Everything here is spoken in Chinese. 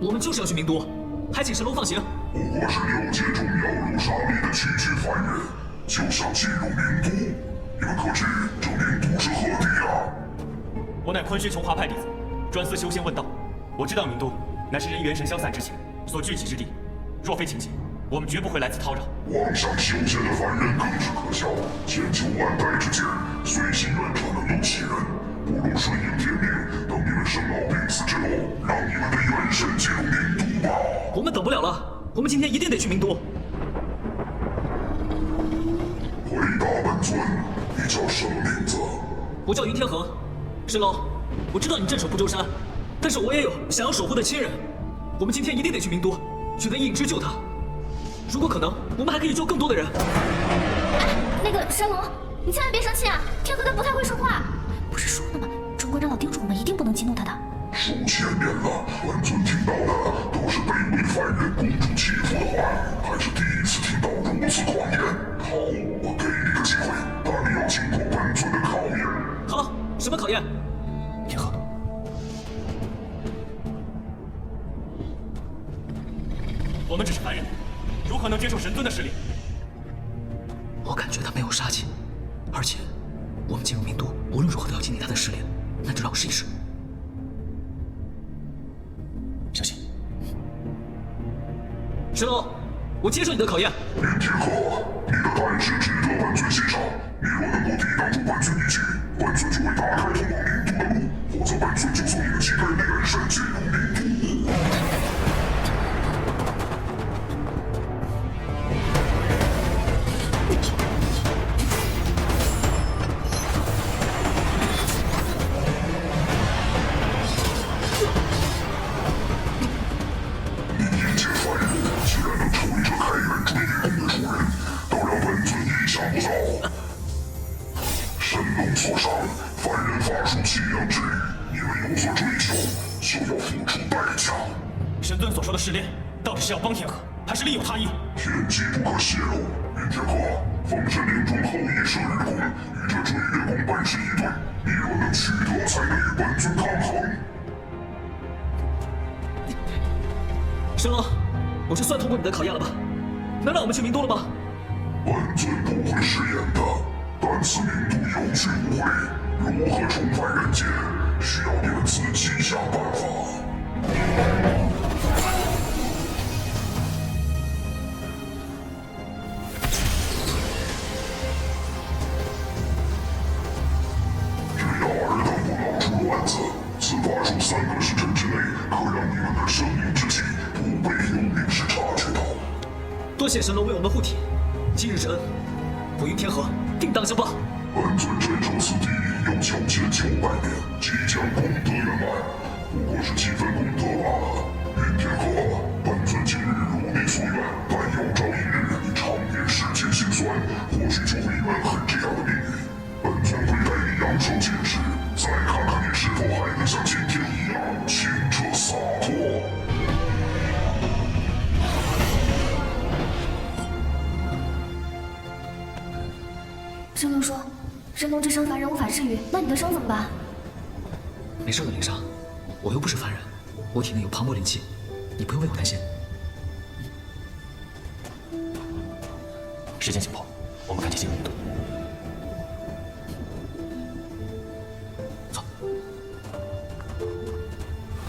我们就是要去名都，还请神龙放行。不过是了解中妖如沙砾的区区凡人，就想进入名都？你们可知这名都是何地啊？我乃昆虚琼华派弟子，专司修仙问道。我知道名都乃是人元神消散之前所聚集之地，若非情急，我们绝不会来此叨扰。妄想修仙的凡人更是可笑，千秋万代之间，随心愿者能有几人？不如顺应天命，等你们生老病死之后，让你们的元神进入名都吧。我们等不了了，我们今天一定得去名都。回答本尊，你叫什么名字？我叫云天河，神龙，我知道你镇守不周山，但是我也有想要守护的亲人。我们今天一定得去名都，取得印之救他。如果可能，我们还可以救更多的人。哎，那个神龙，你千万别生气啊！天河他不太会说话，不是说了吗？中国长老叮嘱我们一定不能激怒他的。数千年了，本尊听到的都是卑微凡人公主欺负的话，还是第一次听到如此狂言。好，我给你个机会，但你要经过本尊的考验。好，什么考验？我们只是凡人，如何能接受神尊的实力？我感觉他没有杀气，而且我们进入名都，无论如何都要经历他的试炼。那就让我试一试。神龙，我接受你的考验。林天河，你的胆识值得本尊欣赏。你若能够抵挡住本尊一击，本尊就会打开通往灵都的路；否则，本尊就送你们几个人的元神进所伤，凡人法术岂能治愈？你们有所追求，就要付出代价。神尊所说的试炼，到底是要帮天河，还是另有他意？天机不可泄露。云天河，封神岭中后羿射日宫与这追月宫本是一对，你若能取得，才能与本尊抗衡。神龙，我这算通过你的考验了吧？能让我们去明都了吗？本尊不会食言的，但此名都有去无回，如何重返人间，需要你们自己想办法。只要尔等不闹出乱子，此法术三个时辰之内，可让你们的生命之气不被幽灵师察觉到。多谢神龙为我们护体，今日之恩，我云天河定当相报。本尊镇守此地已有九千九百年，即将功德圆满，不过是几分功德罢了。云天河，本尊今日如你所愿，但有朝一日你尝遍世间辛酸，或许就会怨恨神龙说，神龙之伤凡人无法治愈，那你的伤怎么办？没事的，灵伤，我又不是凡人，我体内有磅礴灵气，你不用为我担心。时间紧迫，我们赶紧进入名都。